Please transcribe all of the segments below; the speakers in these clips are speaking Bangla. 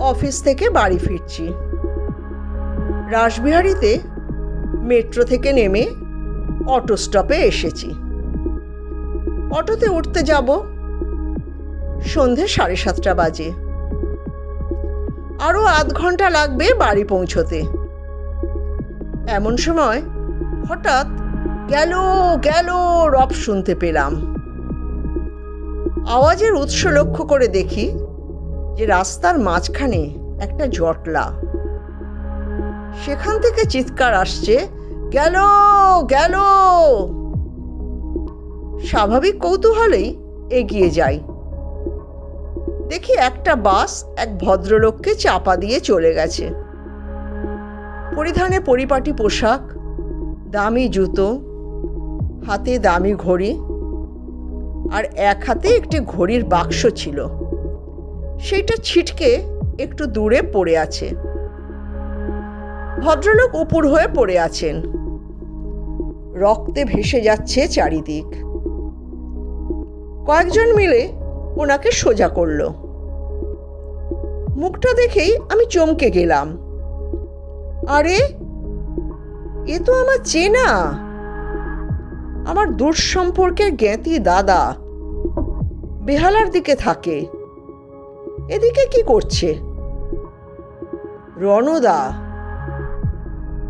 অফিস থেকে বাড়ি ফিরছি। রাসবিহারীতে মেট্রো থেকে নেমে অটো স্টপে এসেছি। অটোতে উঠতে যাব সন্ধে সাড়ে সাতটা বাজে। আরও আধ ঘণ্টা লাগবে বাড়ি পৌঁছতে। এমন সময় হঠাৎ গেল গেল রব শুনতে পেলাম। আওয়াজের উৎস লক্ষ্য করে দেখি যে রাস্তার মাঝখানে একটা জটলা। সেখান থেকে চিৎকার আসছে, গেল গেল! স্বাভাবিক কৌতূহলেই এগিয়ে যাই। দেখি একটা বাস এক ভদ্রলোককে চাপা দিয়ে চলে গেছে। পরিধানে পরিপাটি পোশাক, দামি জুতো, হাতে দামি ঘড়ি, আর এক হাতে একটি ঘড়ির বাক্স ছিল। সেইটা ছিটকে একটু দূরে পড়ে আছে। ভদ্রলোক উপুর হয়ে পড়ে আছেন। রক্তে ভেসে যাচ্ছে চারিদিক। কয়েকজন মিলে ওনাকে সোজা করল। মুখটা দেখেই আমি চমকে গেলাম। আরে, এ তো আমার চেনা। আমার দূর সম্পর্কের জ্ঞাতি দাদা। বেহালার দিকে থাকে। এদিকে কি করছে? রণদা।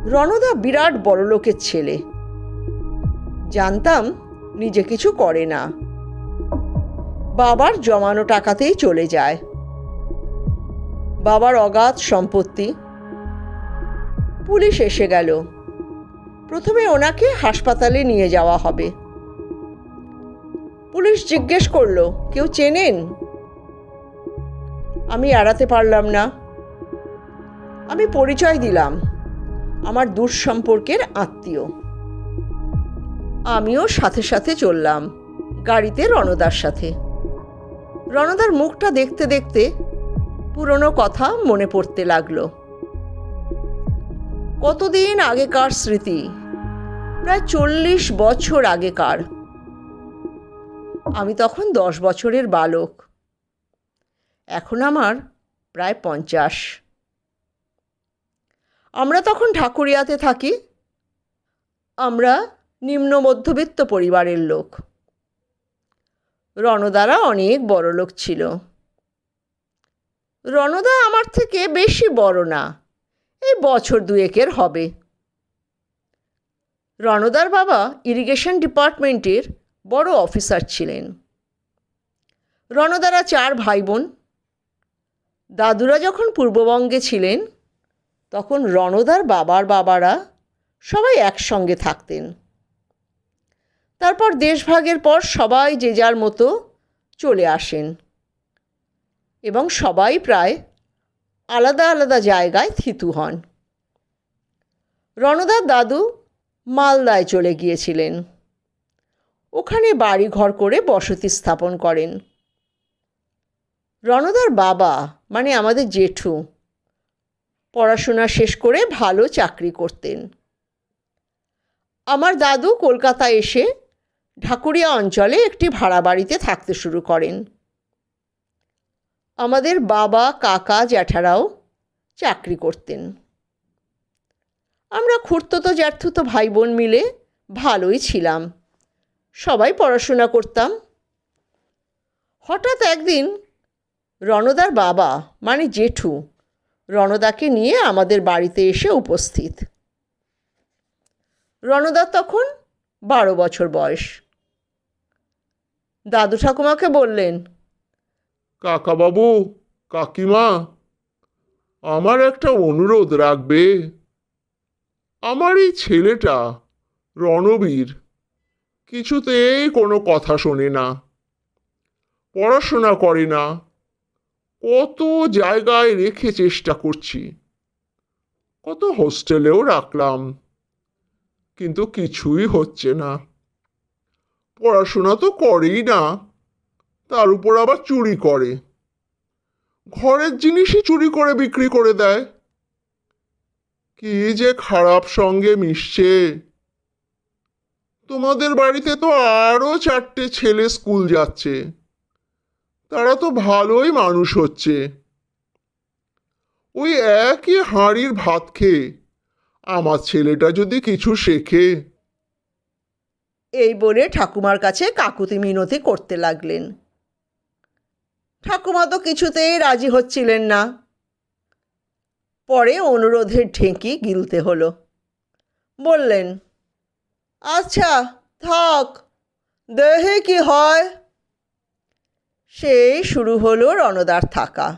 রণদা বিরাট বড় লোকের ছেলে। জানতাম নিজে কিছু করে না। বাবার জমানো টাকাতেই চলে যায়। বাবার অগাধ সম্পত্তি। পুলিশ এসে গেল। প্রথমে ওনাকে হাসপাতালে নিয়ে যাওয়া হবে। পুলিশ জিজ্ঞেস করল, কেউ চেনেন? আমি এড়াতে পারলাম না। আমি পরিচয় দিলাম আমার দূর সম্পর্কের আত্মীয়। আমিও সাথে সাথে চললাম গাড়িতে রণদার সাথে। রণদার মুখটা দেখতে দেখতে পুরনো কথা মনে পড়তে লাগল। কতদিন আগেকার স্মৃতি? প্রায় চল্লিশ বছর আগেকার। আমি তখন দশ বছরের বালক। এখন আমার প্রায় পঞ্চাশ। আমরা তখন ঠাকুরিয়াতে থাকি। আমরা নিম্ন মধ্যবিত্ত পরিবারের লোক। রণদারা অনেক বড় লোক ছিল। রণদা আমার থেকে বেশি বড় না। এই বছর দুয়েকের হবে। রণদার বাবা ইরিগেশন ডিপার্টমেন্টের বড় অফিসার ছিলেন। রণদারা চার ভাই বোন দাদুরা যখন পূর্ববঙ্গে ছিলেন, তখন রণদার বাবার বাবারা সবাই একসঙ্গে থাকতেন। তারপর দেশভাগের পর সবাই যে যার মতো চলে আসেন এবং সবাই প্রায় আলাদা আলাদা জায়গায় থিতু হন। রণদার দাদু মালদায় চলে গিয়েছিলেন। ওখানে বাড়ি ঘর করে বসতি স্থাপন করেন। রণদার বাবা মানে আমাদের জেঠু পড়াশোনা শেষ করে ভালো চাকরি করতেন। আমার দাদু কলকাতা এসে ঢাকুরিয়া অঞ্চলে একটি ভাড়া বাড়িতে থাকতে শুরু করেন। আমাদের বাবা, কাকা, জ্যাঠারাও চাকরি করতেন। আমরা খুঁড়তো জ্যাঠুতো ভাই বোন মিলে ভালোই ছিলাম। সবাই পড়াশোনা করতাম। হঠাৎ একদিন রণদার বাবা মানে জেঠু, রণদাকে নিয়ে আমাদের বাড়িতে এসে উপস্থিত। রণদার তখন বারো বছর বয়স। দাদু ঠাকুমাকে বললেন, কাকাবাবু, কাকিমা, আমার একটা অনুরোধ রাখবে। আমার এই ছেলেটা রণবীর, কিছুতেই কোনো কথা শোনে না, পড়াশোনা করে না কত জায়গায় রেখে চেষ্টা করছি। কত হোস্টেলেও রাখলাম, কিন্তু কিছুই হচ্ছে না। পড়াশোনা তো করেই না, তার উপর আবার চুরি করে। ঘরের জিনিসই চুরি করে বিক্রি করে দেয়। কি যে খারাপ সঙ্গে মিশছে। তোমাদের বাড়িতে তো আরও চারটে ছেলে স্কুল যাচ্ছে। তারা তো ভালোই মানুষ হচ্ছে। ওই একই হাঁড়ির ভাত খেয়ে আমার ছেলেটা যদি কিছু শেখে। এই বলে ঠাকুমার কাছে কাকুতি মিনতি করতে লাগলেন। ঠাকুমা তো কিছুতেই রাজি হচ্ছিলেন না। পরে অনুরোধের ঢেঁকি গিলতে হলো। বললেন আচ্ছা থাক, দেহে কি হয়? সেই শুরু হলো রণদার থাকা।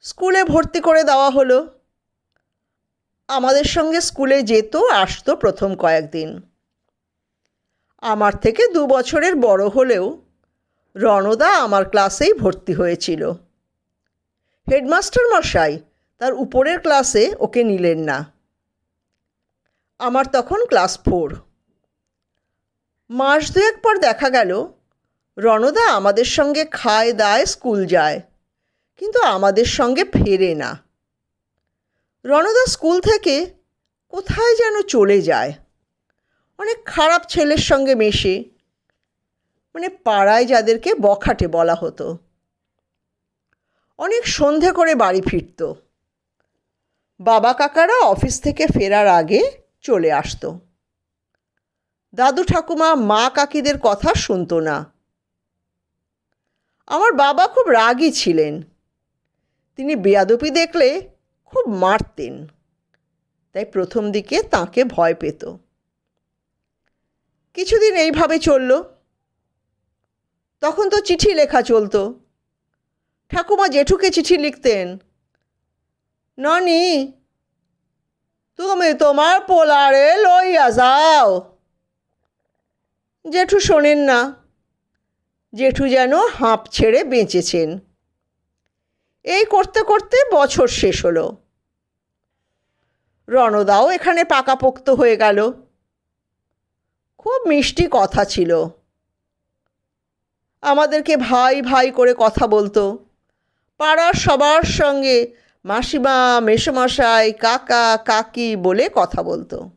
স্কুলে ভর্তি করে দেওয়া হলো। আমাদের সঙ্গে স্কুলে যেত, আসতো প্রথম কয়েকদিন। আমার থেকে দু বছরের বড় হলেও রণদা আমার ক্লাসেই ভর্তি হয়েছিল। হেডমাস্টার মশাই তার উপরের ক্লাসে ওকে নিলেন না। আমার তখন ক্লাস ফোর। মাস দুয়েক পর দেখা গেল রণদা আমাদের সঙ্গে খায় দায় স্কুল যায়, কিন্তু আমাদের সঙ্গে ফেরে না। রণদা স্কুল থেকে কোথায় যেন চলে যায়। অনেক খারাপ ছেলের সঙ্গে মেশে মানে পাড়ায় যাদেরকে বখাটে বলা হতো। অনেক সন্ধে করে বাড়ি ফিরত। বাবা কাকারা অফিস থেকে ফেরার আগে চলে আসতো। দাদু ঠাকুমা মা কাকিদের কথা শুনতো না। আমার বাবা খুব রাগী ছিলেন। তিনি বেয়াদপি দেখলে খুব মারতেন, তাই প্রথম দিকে তাকে ভয় পেত। কিছুদিন এইভাবে চলল। তখন তো চিঠি লেখা চলতো। ঠাকুমা জেঠুকে চিঠি লিখতেন। ননি, তুমি তোমার পোলারে লইয়া যাও। জেঠু শোনেন না। জেঠু যেন হাঁপ ছেড়ে বেঁচেছেন। এই করতে করতে বছর শেষ হলো। রণদাও এখানে পাকাপোক্ত হয়ে গেল। খুব মিষ্টি কথা ছিল। আমাদেরকে ভাই ভাই করে কথা বলতো। পাড়ার সবার সঙ্গে মাসিমা, মেসোমশাই, কাকা, কাকি বলে কথা বলতো।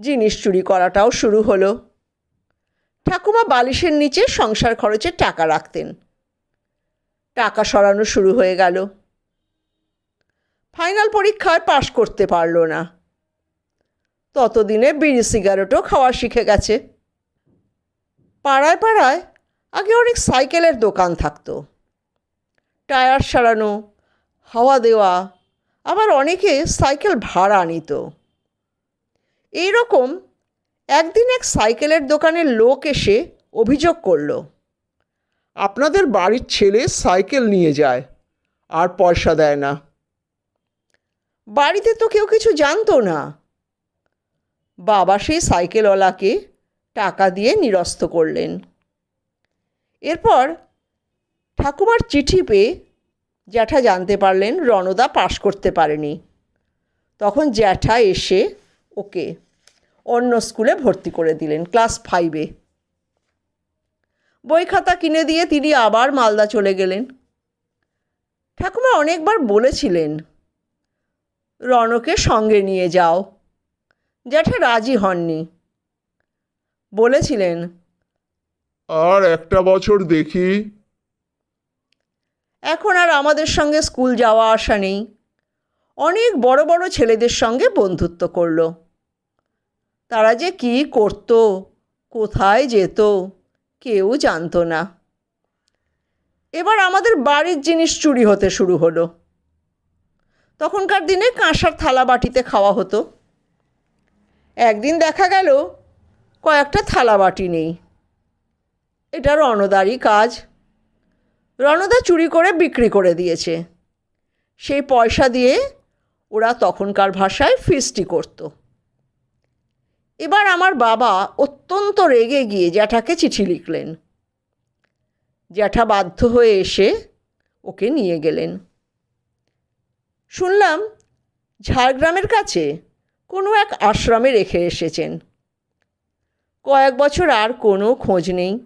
জিনিস চুরি করাটাও শুরু হলো। ঠাকুমা বালিশের নিচে সংসার খরচের টাকা রাখতেন। টাকা সরানো শুরু হয়ে গেল। ফাইনাল পরীক্ষায় পাশ করতে পারল না। ততদিনে বিড়ি সিগারেটও খাওয়া শিখে গেছে। পাড়ায় পাড়ায় আগে অনেক সাইকেলের দোকান থাকতো। টায়ার সারানো, হাওয়া দেওয়া, আবার অনেকে সাইকেল ভাড়া নিত। এই রকম একদিন এক সাইকেলের দোকানের লোক এসে অভিযোগ করল, আপনাদের বাড়ির ছেলে সাইকেল নিয়ে যায় আর পয়সা দেয় না। বাড়িতে তো কেউ কিছু জানতো না। বাবা সেই সাইকেলওয়ালাকে টাকা দিয়ে নিরস্ত করলেন। এরপর ঠাকুমার চিঠি পেয়ে জ্যাঠা জানতে পারলেন রণদা পাশ করতে পারেনি। তখন জ্যাঠা এসে ওকে অন্য স্কুলে ভর্তি করে দিলেন ক্লাস ফাইভে বই খাতা কিনে দিয়ে তিনি আবার মালদা চলে গেলেন। ঠাকুমা অনেকবার বলেছিলেন রণকে সঙ্গে নিয়ে যাও। জ্যাঠা রাজি হননি। বলেছিলেন আর একটা বছর দেখি। এখন আর আমাদের সঙ্গে স্কুল যাওয়া আসা নেই। অনেক বড় বড় ছেলেদের সঙ্গে বন্ধুত্ব করল। তারা যে কী করত, কোথায় যেত, কেউ জানতো না। এবার আমাদের বাড়ির জিনিস চুরি হতে শুরু হলো। তখনকার দিনে কাঁসার থালা বাটিতে খাওয়া হতো। একদিন দেখা গেল, কয়েকটা থালা বাটি নেই। এটা রণদারই কাজ। রণদা চুরি করে বিক্রি করে দিয়েছে। সেই পয়সা দিয়ে ওরা তখনকার ভাষায় ফিস্টি করতো। এবার আমার বাবা অত্যন্ত রেগে গিয়ে জ্যাঠাকে চিঠি লিখলেন। জ্যাঠা বাধ্য হয়ে এসে ওকে নিয়ে গেলেন। শুনলাম ঝাড়গ্রামের কাছে কোনো এক আশ্রমে রেখে এসেছেন। কয়েক বছর আর কোনো খোঁজ নেই।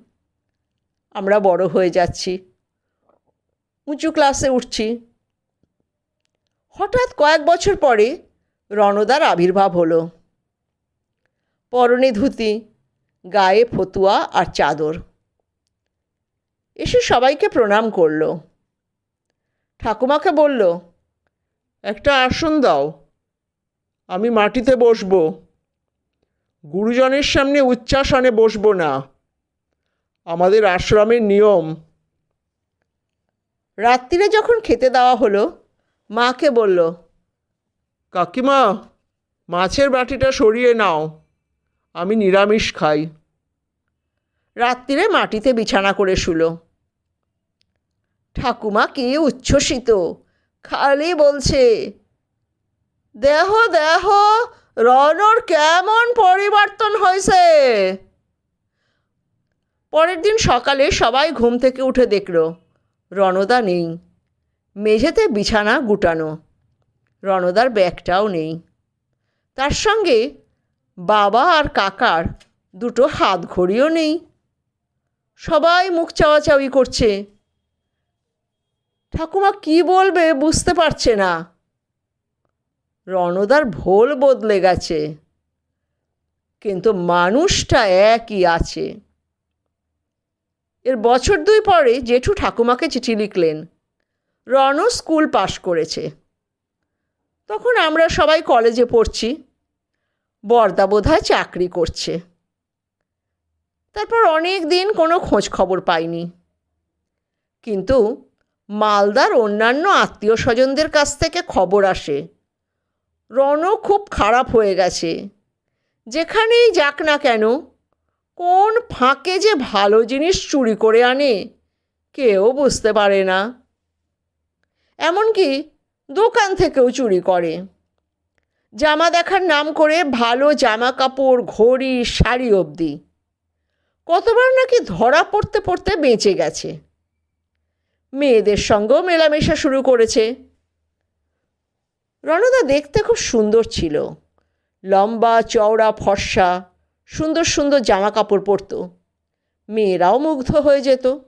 আমরা বড় হয়ে যাচ্ছি। উঁচু ক্লাসে উঠছি। হঠাৎ কয়েক বছর পরে রণদার আবির্ভাব হলো। পরনে ধুতি গায়ে ফতুয়া আর চাদর। এসে সবাইকে প্রণাম করল। ঠাকুমাকে বলল, একটা আসন দাও, আমি মাটিতে বসবো। গুরুজনের সামনে উচ্চাসনে বসবো না। আমাদের আশ্রমের নিয়ম। রাত্রিরে যখন খেতে দেওয়া হলো, মাকে বলল, কাকিমা, মাছের বাটিটা সরিয়ে নাও। আমি নিরামিষ খাই। রাত্রিরে মাটিতে বিছানা করে শুলো। ঠাকুমা কি উচ্ছ্বসিত, খালি বলছে, দেহ দেহ রনর কেমন পরিবর্তন হয়েছে? পরের দিন সকালে সবাই ঘুম থেকে উঠে দেখল, রণদা নেই। মেঝেতে বিছানা গুটানো, রণদার ব্যাগটাও নেই। তার সঙ্গে বাবা আর কাকার দুটো হাত ঘড়িও নেই। সবাই মুখ চাওয়াচাওয়ি করছে। ঠাকুমা কি বলবে বুঝতে পারছে না। রণদার ভোল বদলে গেছে। কিন্তু মানুষটা একই আছে। এর বছর দুই পরে জেঠু ঠাকুমাকে চিঠি লিখলেন। রণ স্কুল পাশ করেছে। তখন আমরা সবাই কলেজে পড়ছি। বর্দা বোধহয় চাকরি করছে। তারপর অনেক দিন কোনো খোঁজ খবর পাইনি। কিন্তু মালদার অন্যান্য আত্মীয় স্বজনদের কাছ থেকে খবর আসে। রণ খুব খারাপ হয়ে গেছে। যেখানেই যাক না কেন, কোন ফাঁকে যে ভালো জিনিস চুরি করে আনে, কেউ বুঝতে পারে না। এমনকি দোকান থেকেও চুরি করে। জামা দেখার নাম করে ভালো জামা কাপড়, ঘড়ি, শাড়ি অবধি। কতবার নাকি ধরা পড়তে পড়তে বেঁচে গেছে। মেয়েদের সঙ্গেও মেলামেশা শুরু করেছে। রণদা দেখতে খুব সুন্দর ছিল। লম্বা, চওড়া, ফর্সা, সুন্দর সুন্দর জামা কাপড় পরতো। মেয়েরাও মুগ্ধ হয়ে যেত।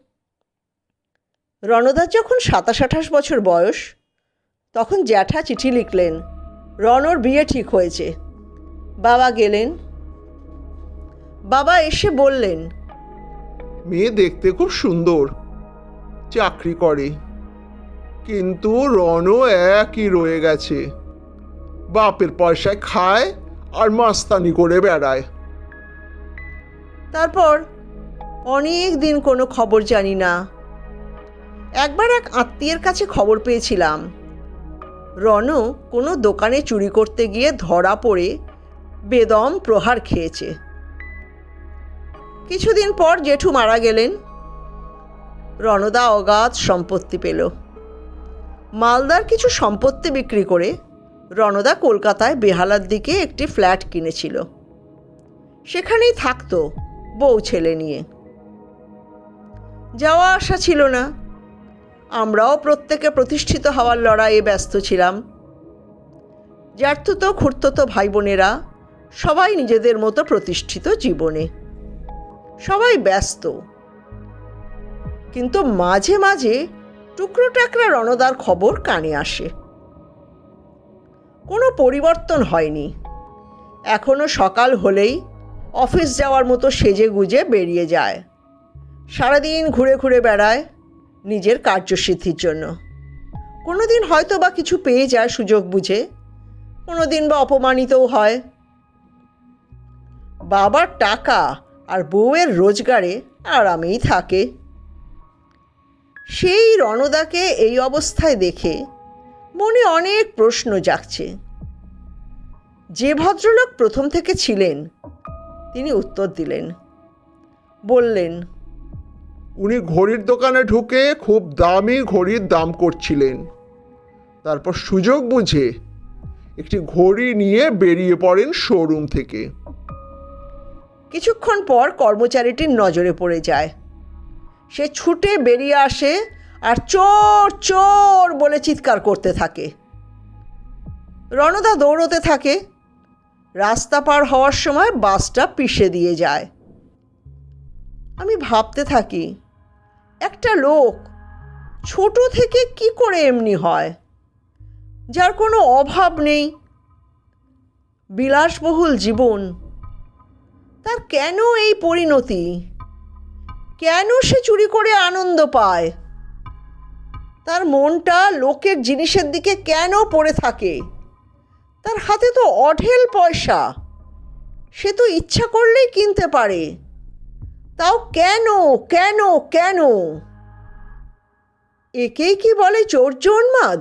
রণদার যখন সাতাশ আঠাশ বছর বয়স, তখন জ্যাঠা চিঠি লিখলেন রণর বিয়ে ঠিক হয়েছে। বাবা গেলেন। বাবা এসে বললেন মেয়ে দেখতে খুব সুন্দর চাকরি করে। কিন্তু রনও একই রয়ে গেছে। বাপের পয়সায় খায় আর মাস্তানি করে বেড়ায়। তারপর অনেক দিন কোনো খবর জানি না। একবার এক আত্মীয়ের কাছে খবর পেয়েছিলাম। রণ কোনো দোকানে চুরি করতে গিয়ে ধরা পড়ে বেদম প্রহার খেয়েছে। কিছুদিন পর জেঠু মারা গেলেন। রণদা অগাধ সম্পত্তি পেল। মালদার কিছু সম্পত্তি বিক্রি করে রণদা কলকাতায় বেহালার দিকে একটি ফ্ল্যাট কিনেছিল। সেখানেই থাকতো বউ ছেলে নিয়ে। যাওয়া আসা ছিল না। আমরাও প্রত্যেকে প্রতিষ্ঠিত হওয়ার লড়াইয়ে ব্যস্ত ছিলাম। জ্যাঠতো খুঁড়তো ভাই বোনেরা সবাই নিজেদের মতো প্রতিষ্ঠিত জীবনে। সবাই ব্যস্ত। কিন্তু মাঝে মাঝে টুকরো টাকরা রণদার খবর কানে আসে। কোনো পরিবর্তন হয়নি। এখনও সকাল হলেই অফিস যাওয়ার মতো সেজে গুজে বেরিয়ে যায়। সারাদিন ঘুরে ঘুরে বেড়ায়। নিজের কার্যসিদ্ধির জন্য। কোনো দিন হয়তো বা কিছু পেয়ে যায় সুযোগ বুঝে কোনো দিন বা অপমানিতও হয়। বাবার টাকা আর বউয়ের রোজগারে আরামেই থাকে। সেই রণদাকে এই অবস্থায় দেখে মনে অনেক প্রশ্ন জাগছে। যে ভদ্রলোক প্রথম থেকে ছিলেন, তিনি উত্তর দিলেন, বললেন উনি ঘড়ির দোকানে ঢুকে খুব দামি ঘড়ির দাম করছিলেন। তারপর সুযোগ বুঝে একটি ঘড়ি নিয়ে বেরিয়ে পড়েন শোরুম থেকে। কিছুক্ষণ পর কর্মচারীটির নজরে পড়ে যায়। সে ছুটে বেরিয়ে আসে আর চোর চোর বলে চিৎকার করতে থাকে। রণদা দৌড়তে থাকে। রাস্তা পার হওয়ার সময় বাসটা পিষে দিয়ে যায়। আমি ভাবতে থাকি একটা লোক। ছোট থেকে কি করে এমনি হয়? যার কোনো অভাব নেই। বিলাসবহুল জীবন। তার কেন এই পরিণতি? কেন সে চুরি করে আনন্দ পায়? তার মনটা লোকের জিনিসের দিকে কেন পড়ে থাকে? তার হাতে তো অঢেল পয়সা। সে তো ইচ্ছা করলেই কিনতে পারে। তাও কেন কেন কেন? একেই কি বলে চোর উন্মাদ